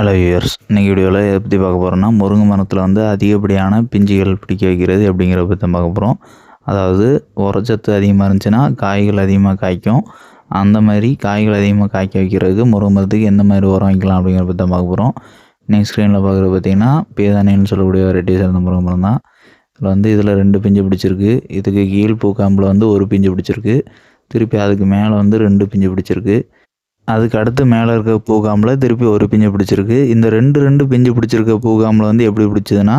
Hello யூயர்ஸ் இன்றைக்கி வீடியோவில் எதை பற்றி பார்க்க போகிறோன்னா முருங்கை மரத்தில் வந்து அதிகப்படியான பிஞ்சுகள் பிடிக்க வைக்கிறது அப்படிங்கிற பற்றி தான் பார்க்க போகிறோம் அதாவது உரச்சத்து அதிகமாக இருந்துச்சுன்னா காய்கள் அதிகமாக காய்க்கும். அந்த மாதிரி காய்கள் அதிகமாக காய்க்க வைக்கிறதுக்கு முருங்கை மரத்துக்கு எந்த மாதிரி உரம் வைக்கலாம் அப்படிங்கிற பற்றி தான் பார்க்க போகிறோம் நெக்ஸ்ட் ஸ்க்ரீனில் பார்க்குறது பார்த்திங்கன்னா பேதானின்னு சொல்லக்கூடிய வெரைட்டி சேர்ந்த முருங்கை மரம் தான். இதில் வந்து இதில் ரெண்டு பிஞ்சு பிடிச்சிருக்கு. இதுக்கு கீழ் பூக்காம்பில் வந்து ஒரு பிஞ்சு பிடிச்சிருக்கு. திருப்பி அதுக்கு மேலே வந்து ரெண்டு பிஞ்சு பிடிச்சிருக்கு. அதுக்கு அடுத்து மேலே இருக்க பூகாம்பில் திருப்பி ஒரு பிஞ்சு பிடிச்சிருக்கு. இந்த ரெண்டு ரெண்டு பிஞ்சு பிடிச்சிருக்க பூகாம்பில் வந்து எப்படி பிடிச்சதுன்னா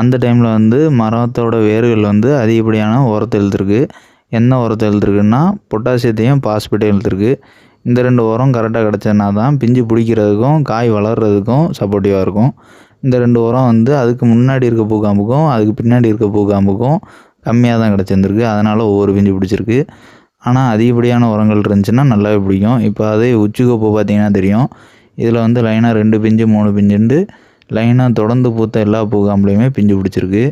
அந்த டைமில் வந்து மரத்தோட வேர்கள் வந்து அதிகப்படியான உரத்தை இழுத்துருக்கு. என்ன உரத்தை இழுத்துருக்குன்னா பொட்டாசியத்தையும் பாஸ்பேட்டையும் இழுத்துருக்கு. இந்த ரெண்டு உரம் கரெக்டாக கிடச்சதுனா தான் பிஞ்சு பிடிக்கிறதுக்கும் காய் வளர்கிறதுக்கும் சப்போர்ட்டிவாக இருக்கும். இந்த ரெண்டு உரம் வந்து அதுக்கு முன்னாடி இருக்க பூகாம்புக்கும் அதுக்கு பின்னாடி இருக்க பூகாம்புக்கும் கம்மியாக தான் கிடச்சிருந்துருக்கு. அதனால் ஒவ்வொரு பிஞ்சு பிடிச்சிருக்கு. ஆனால் அதிகப்படியான உரங்கள் இருந்துச்சுன்னா நல்லாவே பிடிக்கும். இப்போ அதே உச்சிக்கோப்பு பார்த்தீங்கன்னா தெரியும். இதில் வந்து லைனாக ரெண்டு பிஞ்சு மூணு பிஞ்சுண்டு லைனாக தொடர்ந்து பூத்த எல்லா பூகாம்புலையுமே பிஞ்சு பிடிச்சிருக்கு.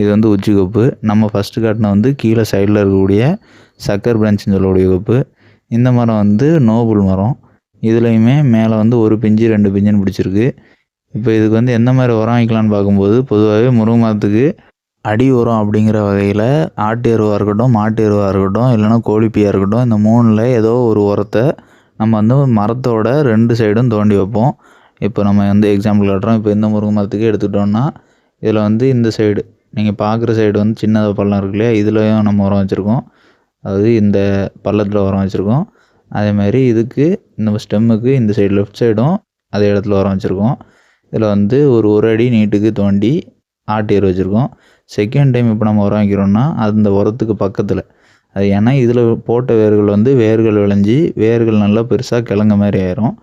இது வந்து உச்சிக்கோப்பு நம்ம ஃபஸ்ட்டு காட்டின வந்து கீழே சைடில் இருக்கக்கூடிய சக்கர் பிரான்ச்னு சொல்லக்கூடிய கோப்பு இந்த மரம் வந்து நோபுல் மரம். இதுலேயுமே மேலே வந்து ஒரு பிஞ்சு ரெண்டு பிஞ்சுன்னு பிடிச்சிருக்கு. இப்போ இதுக்கு வந்து எந்த மாதிரி உரம் வைக்கலான்னு பார்க்கும்போது பொதுவாகவே முருங்கை மரத்துக்கு அடி உரம் அப்படிங்கிற வகையில் ஆட்டு எருவாக இருக்கட்டும் மாட்டு எருவாக இருக்கட்டும் இல்லைன்னா கோழிப்பியாக இருக்கட்டும் இந்த மூணில் ஏதோ ஒரு உரத்தை நம்ம வந்து மரத்தோட ரெண்டு சைடும் தோண்டி வைப்போம். இப்போ நம்ம வந்து எக்ஸாம்பிள் காட்டுறோம். இப்போ இந்த முருங்கை மரத்துக்கு எடுத்துக்கிட்டோம்னா இதில் வந்து இந்த சைடு நீங்கள் பார்க்குற சைடு வந்து சின்னதாக பள்ளம் இருக்கு இல்லையா? இதுலேயும் நம்ம உரம் வச்சுருக்கோம். அதாவது இந்த பள்ளத்தில் உரம் வச்சுருக்கோம். அதேமாதிரி இதுக்கு இந்த ஸ்டெம்முக்கு இந்த சைடு லெஃப்ட் சைடும் அதே இடத்துல உரம் வச்சுருக்கோம். இதில் வந்து ஒரு ஒரு அடி நீட்டுக்கு தோண்டி ஆட்டு எரு வச்சுருக்கோம். செகண்ட் டைம் இப்போ நம்ம உரம் வைக்கிறோம்னா அந்த உரத்துக்கு பக்கத்தில். அது ஏன்னா இதில் போட்ட வேர்கள் வந்து வேர்கள் விளைஞ்சி வேர்கள் நல்லா பெருசாக கிழங்க மாதிரி ஆயிரும்.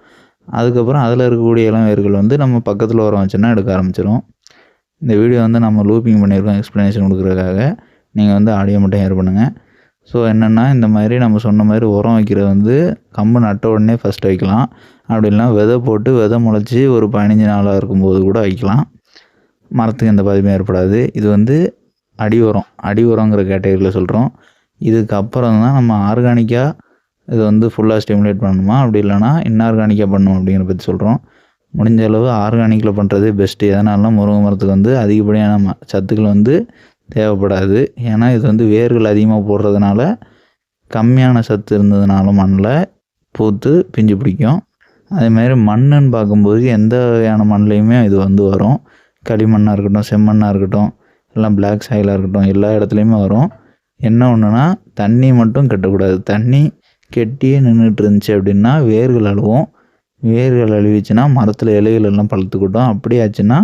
அதுக்கப்புறம் அதில் இருக்கக்கூடிய இளம் வேர்கள் வந்து நம்ம பக்கத்தில் உரம் வச்சோன்னா எடுக்க ஆரம்பிச்சிடும் இந்த வீடியோ வந்து நம்ம லூப்பிங் பண்ணியிருக்கோம் எக்ஸ்ப்ளனேஷன் கொடுக்குறதுக்காக. நீங்கள் வந்து ஆடியோ மட்டும் ஏர் பண்ணுங்கள் ஸோ என்னென்னா இந்த மாதிரி நம்ம சொன்ன மாதிரி உரம் வைக்கிறது வந்து கம்பு நட்ட உடனே ஃபஸ்ட்டு வைக்கலாம். அப்படி இல்லைனா விதை போட்டு விதை முளைச்சி ஒரு பதினஞ்சு நாளாக இருக்கும்போது கூட வைக்கலாம். மரத்துக்கு எந்த பாதிப்பும் ஏற்படாது. இது வந்து அடி உரம் அடி உரங்கிற கேட்டகரியில் சொல்கிறோம் இதுக்கு அப்புறம் தான் நம்ம ஆர்கானிக்காக இது வந்து ஃபுல்லாக ஸ்டிமுலேட் பண்ணணுமா? அப்படி இல்லைனா இன்ஆர்கானிக்காக பண்ணணும் அப்படிங்கிற பற்றி சொல்கிறோம் முடிஞ்ச அளவு ஆர்கானிக்கில் பண்ணுறது பெஸ்ட்டு எதனாலும் முருங்கை மரத்துக்கு வந்து அதிகப்படியான ம சத்துக்கள் வந்து தேவைப்படாது. ஏன்னா இது வந்து வேர்கள் அதிகமாக போடுறதுனால கம்மியான சத்து இருந்ததுனால மண்ணில் பூத்து பிஞ்சு பிடிக்கும். அதேமாதிரி மண்ணுன்னு பார்க்கும்போது எந்த வகையான மண்ணிலையுமே இது வந்து வரும். களிமண்ணாக இருக்கட்டும் செம்மண்ணாக இருக்கட்டும் எல்லாம் பிளாக் சாயிலாக இருக்கட்டும் எல்லா இடத்துலையுமே வரும். என்ன ஒன்றுனா தண்ணி மட்டும் கட்டக்கூடாது. தண்ணி கெட்டியே நின்றுட்டு இருந்துச்சு அப்படின்னா வேர்கள் அழுவும். வேர்கள் அழுவிச்சுன்னா மரத்தில் இலைகள் எல்லாம் பழுத்துக்கிட்டோம். அப்படி ஆச்சுன்னா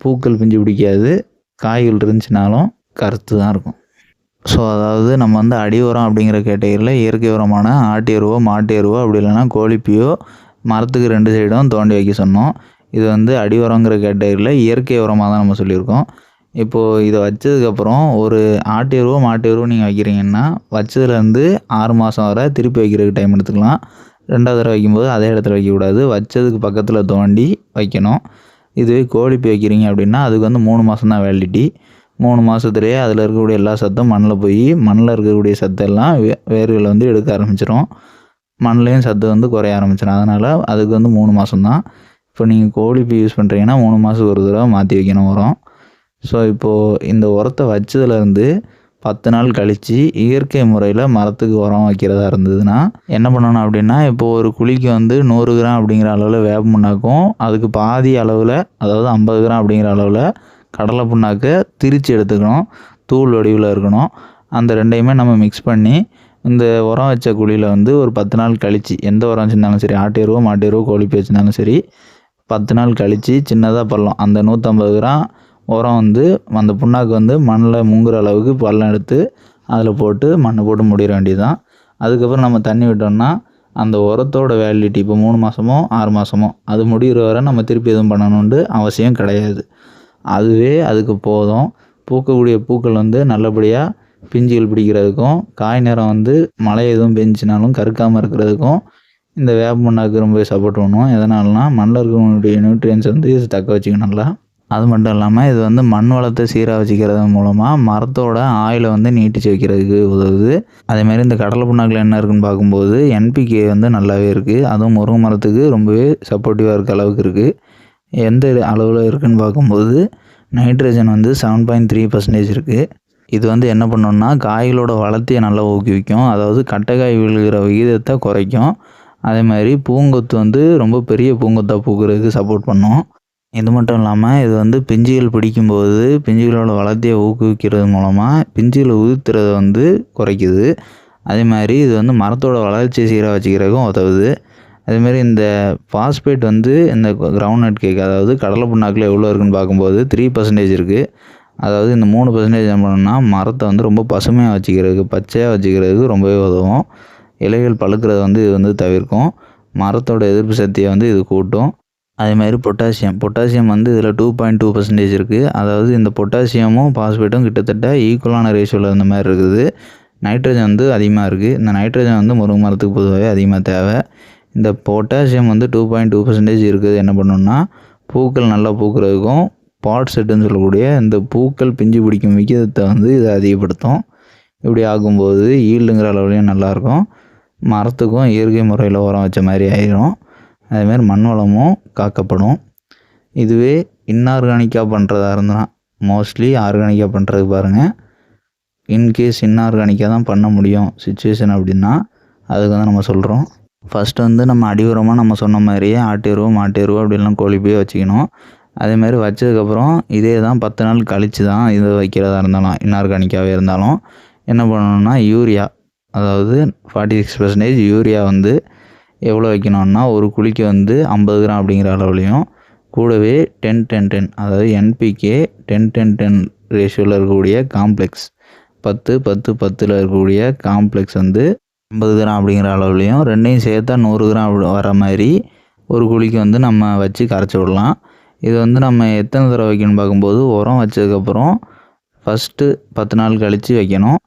பூக்கள் பிஞ்சு பிடிக்காது. காய்கள் இருந்துச்சுனாலும் கருத்து தான் இருக்கும். ஸோ அதாவது நம்ம வந்து அடி உரம் அப்படிங்கிற கேட்டகரியில் இயற்கை உரமான ஆட்டு எருவோ மாட்டு எருவோ அப்படி இல்லைன்னா கோழிப்பியோ மரத்துக்கு ரெண்டு சைடும் தோண்டி வைக்க சொன்னோம். இது வந்து அடி உரங்கிற கேட்டகரியில் இயற்கை உரமாக தான் நம்ம சொல்லியிருக்கோம். இப்போது இதை வச்சதுக்கப்புறம் ஒரு ஆட்டு எருவோ மாட்டு எருவோ நீங்கள் வைக்கிறீங்கன்னா வச்சதுலேருந்து ஆறு மாதம் வரை திருப்பி வைக்கிறதுக்கு டைம் எடுத்துக்கலாம். ரெண்டாவது தடவை வைக்கும்போது அதே இடத்துல வைக்கக்கூடாது. வச்சதுக்கு பக்கத்தில் தோண்டி வைக்கணும். இதுவே கோழிப்பி வைக்கிறீங்க அப்படின்னா அதுக்கு வந்து மூணு மாதம் தான் வேலிடிட்டி மூணு மாதத்துலேயே அதில் இருக்கக்கூடிய எல்லா சத்தும் மண்ணில் போய் மண்ணில் இருக்கக்கூடிய சத்தெல்லாம் வே வேர்கள் வந்து எடுக்க ஆரம்பிச்சிடும் மண்ணிலையும் சத்து வந்து குறைய ஆரம்பிச்சிடும் அதனால் அதுக்கு வந்து மூணு மாதம் தான். இப்போ நீங்கள் கோழிப்பி யூஸ் பண்ணுறீங்கன்னா மூணு மாதத்துக்கு ஒரு தடவை மாற்றி வைக்கணும் உரம். ஸோ இப்போது இந்த உரத்தை வச்சதுலேருந்து பத்து நாள் கழித்து இயற்கை முறையில் மரத்துக்கு உரம் வைக்கிறதா இருந்ததுன்னா என்ன பண்ணணும் அப்படின்னா இப்போது ஒரு குழிக்கு வந்து நூறு கிராம் அப்படிங்கிற அளவில் வேப்ப புண்ணாக்கும் அதுக்கு பாதி அளவில் அதாவது ஐம்பது கிராம் அப்படிங்கிற அளவில் கடலை புண்ணாக்கை திரித்து எடுத்துக்கணும் தூள் வடிவில் இருக்கணும். அந்த ரெண்டையுமே நம்ம மிக்ஸ் பண்ணி இந்த உரம் வச்ச குழியில் வந்து ஒரு பத்து நாள் கழித்து எந்த உரம் வச்சுருந்தாலும் சரி ஆட்டு எருவோ மாட்டு எருவோ கோழிப்பி வச்சுருந்தாலும் சரி பத்து நாள் கழித்து சின்னதாக பள்ளம் அந்த நூற்றம்பது கிராம் உரம் வந்து அந்த புண்ணாக்கு வந்து மண்ணில் முங்குற அளவுக்கு பள்ளம் எடுத்து அதில் போட்டு மண்ணை போட்டு முடிகிற வேண்டியது தான் அதுக்கப்புறம் நம்ம தண்ணி விட்டோம்னா அந்த உரத்தோட வேலிடிட்டி இப்போ மூணு மாதமோ ஆறு மாதமோ அது முடிகிற வரை நம்ம திருப்பி எதுவும் பண்ணணுன்ட்டு அவசியம் கிடையாது. அதுவே அதுக்கு போதும். பூக்கக்கூடிய பூக்கள் வந்து நல்லபடியாக பிஞ்சுகள் பிடிக்கிறதுக்கும் காய் நேரம் வந்து மழை எதுவும் பெஞ்சினாலும் கருக்காமல் இருக்கிறதுக்கும் இந்த வேப்ப மண்ணாக்கு ரொம்ப சப்போர்ட் பண்ணுவோம். எதனாலனா மண்ணில் இருக்கிறவங்களுடைய நியூட்ரியன்ஸ் வந்து இது தக்க வச்சுக்கணும் நல்லா. அது மட்டும் இல்லாமல் இது வந்து மண் வளத்தை சீராக வச்சுக்கிறது மூலமாக மரத்தோட ஆயிலை வந்து நீட்டிச்சு வைக்கிறதுக்கு உதவுது. அதேமாதிரி இந்த கடலை புண்ணாக்கில் என்ன இருக்குன்னு பார்க்கும்போது என்பிகே வந்து நல்லாவே இருக்குது அதுவும் முருங்கை மரத்துக்கு ரொம்பவே சப்போர்ட்டிவாக இருக்க அளவுக்கு இருக்குது எந்த அளவில் இருக்குதுன்னு பார்க்கும்போது நைட்ரஜன் வந்து செவன் பாயிண்ட் த்ரீ பர்சன்டேஜ் இருக்குது இது வந்து என்ன பண்ணோன்னா காய்களோட வளர்த்தியை நல்லா ஊக்குவிக்கும். அதாவது கட்டைக்காய் விழுகிற விகிதத்தை குறைக்கும். அதே மாதிரி பூங்கொத்து வந்து ரொம்ப பெரிய பூங்கொத்தாக பூக்கிறதுக்கு சப்போர்ட் பண்ணும். இது மட்டும் இல்லாமல் இது வந்து பிஞ்சுகள் பிடிக்கும்போது பிஞ்சுகளோட வளர்த்தியை ஊக்குவிக்கிறது மூலமாக பிஞ்சுகளை உதிர்த்துறதை வந்து குறைக்குது. அதே மாதிரி இது வந்து மரத்தோட வளர்ச்சியை சீராக வச்சுக்கிறதுக்கும் உதவுது. அதேமாரி இந்த பாஸ்பேட் வந்து இந்த கிரவுண்ட் நட் கேக் அதாவது கடலை புண்ணாக்கில் எவ்வளோ இருக்குன்னு பார்க்கும்போது த்ரீ பர்சன்டேஜ் இருக்குது அதாவது இந்த மூணு பர்சன்டேஜ் என்ன பண்ணணும்னா மரத்தை வந்து ரொம்ப பசுமையாக வச்சுக்கிறதுக்கு பச்சையாக வச்சுக்கிறதுக்கு ரொம்பவே உதவும். இலைகள் பழுக்கிறத வந்து இது வந்து தவிர்க்கும். மரத்தோட எதிர்ப்பு சக்தியை வந்து இது கூட்டும். அதே மாதிரி பொட்டாசியம். பொட்டாசியம் வந்து இதில் டூ பாயிண்ட் டூ பர்சன்டேஜ் இருக்குது அதாவது இந்த பொட்டாசியமும் பாஸ்பேட்டும் கிட்டத்தட்ட ஈக்குவலான ரேஷியோவில் இருந்த மாதிரி இருக்குது. நைட்ரஜன் வந்து அதிகமாக இருக்குது இந்த நைட்ரஜன் வந்து முருங்கை மரத்துக்கு பொதுவாகவே அதிகமாக தேவை. இந்த பொட்டாசியம் வந்து டூ பாயிண்ட் டூ பர்சன்டேஜ் இருக்குது. என்ன பண்ணணும்னா பூக்கள் நல்லா பூக்கிறதுக்கும் பாட் செட்டுன்னு சொல்லக்கூடிய இந்த பூக்கள் பிஞ்சு பிடிக்கும் விகிதத்தை வந்து இதை அதிகப்படுத்தும். இப்படி ஆகும்போது ஈல்டுங்கிற அளவுலையும் நல்லாயிருக்கும் மரத்துக்கும் இயற்கை முறையில் உரம் வச்ச மாதிரி ஆயிரும். அதேமாதிரி மண் வளமும் காக்கப்படும். இதுவே இன்ஆர்கானிக்காக பண்ணுறதா இருந்தால் மோஸ்ட்லி ஆர்கானிக்காக பண்ணுறதுக்கு பாருங்கள் இன்கேஸ் இன்ஆர்கானிக்காக தான் பண்ண முடியும் சுச்சுவேஷன் அப்படின்னா அதுக்கு வந்து நம்ம சொல்கிறோம் ஃபஸ்ட்டு வந்து நம்ம அடி உரமாக நம்ம சொன்ன மாதிரியே ஆட்டு எருவு மாட்டு எருவு அப்படிலாம் கோழி போய் வச்சுக்கணும். அதேமாதிரி வச்சதுக்கப்புறம் இதே தான் பத்து நாள் கழித்து தான் இது வைக்கிறதா இருந்தாலும் இன்ஆர்கானிக்காகவே இருந்தாலும் என்ன பண்ணணும்னா யூரியா அதாவது ஃபார்ட்டி சிக்ஸ் பர்சன்டேஜ் யூரியா வந்து எவ்வளோ வைக்கணும்னா ஒரு குழிக்கு வந்து ஐம்பது கிராம் அப்படிங்கிற அளவுலையும் கூடவே டென் டென் டென் அதாவது என்பிகே டென் டென் டென் ரேஷியோவில் இருக்கக்கூடிய காம்ப்ளெக்ஸ் பத்து பத்து பத்தில் இருக்கக்கூடிய காம்ப்ளெக்ஸ் வந்து ஐம்பது கிராம் அப்படிங்கிற அளவுலையும் ரெண்டையும் சேர்த்தா நூறு கிராம் வர மாதிரி ஒரு குழிக்கு வந்து நம்ம வச்சு கரைச்சி விடலாம். இது வந்து நம்ம எத்தனை தடவை வைக்கணும்னு பார்க்கும்போது உரம் வச்சதுக்கப்புறம் ஃபஸ்ட்டு பத்து நாள் கழித்து வைக்கணும்.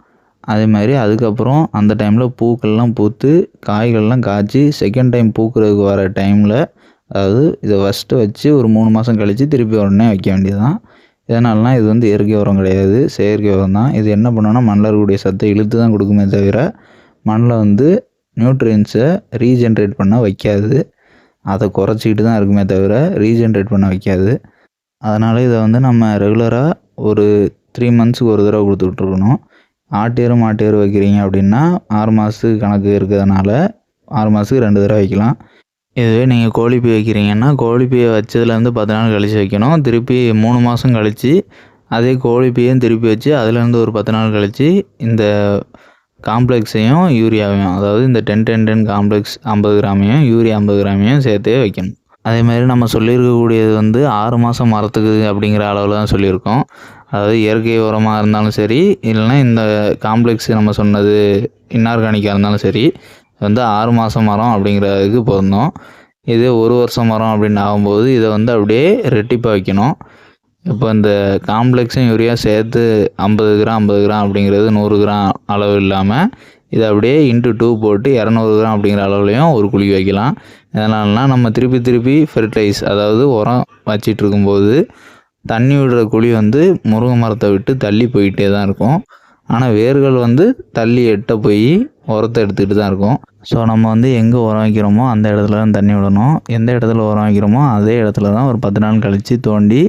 அதே மாதிரி அதுக்கப்புறம் அந்த டைமில் பூக்கள்லாம் பூத்து காய்கள்லாம் காய்ச்சி செகண்ட் டைம் பூக்கிறதுக்கு வர டைமில் அதாவது இதை ஃபஸ்ட்டு வச்சு ஒரு மூணு மாதம் கழித்து திருப்பி உடனே வைக்க வேண்டியதுதான். இதனாலலாம் இது வந்து இயற்கை உரம் கிடையாது. செயற்கை உரம் தான். இது என்ன பண்ணோன்னா மண்ணில் இருக்கக்கூடிய சத்தை இழுத்து தான் கொடுக்குமே தவிர மண்ணில் வந்து நியூட்ரியன்ஸை ரீஜென்ரேட் பண்ண வைக்காது. அதை குறைச்சிக்கிட்டு தான் இருக்குமே தவிர ரீஜென்ரேட் பண்ண வைக்காது. அதனால் இதை வந்து நம்ம ரெகுலராக ஒரு த்ரீ மந்த்ஸுக்கு ஒரு தடவை கொடுத்துட்ருக்கணும் ஆட்டேரு மாட்டேரு வைக்கிறீங்க அப்படின்னா ஆறு மாதத்துக்கு கணக்கு இருக்கிறதுனால ஆறு மாதத்துக்கு ரெண்டு தடவை வைக்கலாம். இதுவே நீங்கள் கோழிப்பி வைக்கிறீங்கன்னா கோழிப்பியை வச்சதுலேருந்து பத்து நாள் கழித்து வைக்கணும். திருப்பி மூணு மாதம் கழித்து அதே கோழிப்பையும் திருப்பி வச்சு அதுலேருந்து ஒரு பத்து நாள் கழித்து இந்த காம்ப்ளெக்ஸையும் யூரியாவையும் அதாவது இந்த டென் டென் டென் காம்ப்ளெக்ஸ் ஐம்பது கிராமையும் யூரியா ஐம்பது கிராமையும் சேர்த்தே வைக்கணும். அதே மாதிரி நம்ம சொல்லியிருக்கக்கூடியது வந்து ஆறு மாதம் மரத்துக்கு அப்படிங்கிற அளவில் தான் சொல்லியிருக்கோம். அதாவது இயற்கை உரமாக இருந்தாலும் சரி இல்லைன்னா இந்த காம்ப்ளெக்ஸ் நம்ம சொன்னது இன்ஆர்கானிக்காக இருந்தாலும் சரி வந்து ஆறு மாதம் மரம் அப்படிங்கிறதுக்கு பொருந்தோம். இதே ஒரு வருஷம் மரம் அப்படின்னு ஆகும்போது இதை வந்து அப்படியே ரெட்டிப்பாக வைக்கணும். இப்போ இந்த காம்ப்ளெக்ஸும் யூரியா சேர்த்து ஐம்பது கிராம் ஐம்பது கிராம் அப்படிங்கிறது நூறு கிராம் அளவு இல்லாமல் இதை அப்படியே இன்ட்டு டூ போட்டு இரநூறு கிராம் அப்படிங்கிற அளவுலையும் ஒரு குழி வைக்கலாம். இதனால்னா நம்ம திருப்பி திருப்பி ஃபெர்டிலைஸ் அதாவது உரம் வச்சிட்டு இருக்கும்போது தண்ணி விடுற குழி வந்து முருங்கை மரத்தை விட்டு தள்ளி போயிட்டே தான் இருக்கும். ஆனால் வேர்கள் வந்து தள்ளி எட்ட போய் உரத்தை எடுத்துக்கிட்டு தான் இருக்கும். ஸோ நம்ம வந்து எங்கே உரம் வைக்கிறோமோ அந்த இடத்துல தான் தண்ணி விடணும். எந்த இடத்துல உரம் வைக்கிறோமோ அதே இடத்துல தான் ஒரு பத்து நாள் கழித்து தோண்டி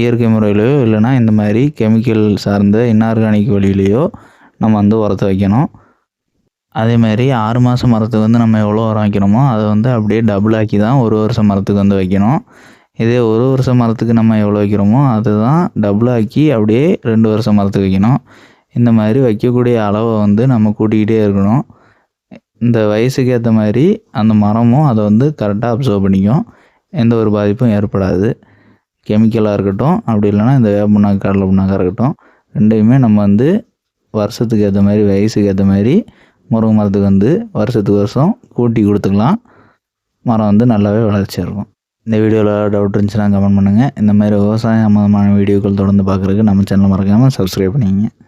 இயற்கை முறையிலையோ இல்லைனா இந்த மாதிரி கெமிக்கல் சார்ந்த இன்ஆர்கானிக் வழியிலையோ நம்ம வந்து உரத்தை வைக்கணும். அதே மாதிரி ஆறு மாதம் மரத்துக்கு வந்து நம்ம எவ்வளோ உரம் வைக்கிறோமோ அதை வந்து அப்படியே டபுள் ஆக்கி தான் ஒரு வருஷம் மரத்துக்கு வந்து வைக்கணும். இதே ஒரு வருஷம் மரத்துக்கு நம்ம எவ்வளோ வைக்கிறோமோ அதுதான் டபுள் ஆக்கி அப்படியே ரெண்டு வருஷம் மரத்துக்கு வைக்கணும். இந்த மாதிரி வைக்கக்கூடிய அளவை வந்து நம்ம கூட்டிக்கிட்டே இருக்கணும். இந்த வயசுக்கு ஏற்ற மாதிரி அந்த மரமும் அதை வந்து கரெக்டாக அப்சர்வ் பண்ணிக்கும். எந்த ஒரு பாதிப்பும் ஏற்படாது. கெமிக்கலாக இருக்கட்டும் அப்படி இல்லைன்னா இந்த வேப்பண்ணாக்கு கடலை புண்ணாக்காக இருக்கட்டும் ரெண்டையுமே நம்ம வந்து வருஷத்துக்கு ஏற்ற மாதிரி வயசுக்கு ஏற்ற மாதிரி முருங்கை மரத்துக்கு வந்து வருஷத்துக்கு வருஷம் கூட்டி கொடுத்துக்கலாம். மரம் வந்து நல்லாவே வளர்ச்சி இருக்கும். இந்த வீடியோவில் டவுட் இருந்துச்சுன்னா கமெண்ட் பண்ணுங்கள் இந்த மாதிரி விவசாயம் சம்மந்தமான வீடியோக்கள் தொடர்ந்து பார்க்குறதுக்கு நம்ம சேனல் மறக்காமல் சப்ஸ்கிரைப் பண்ணிக்கங்க.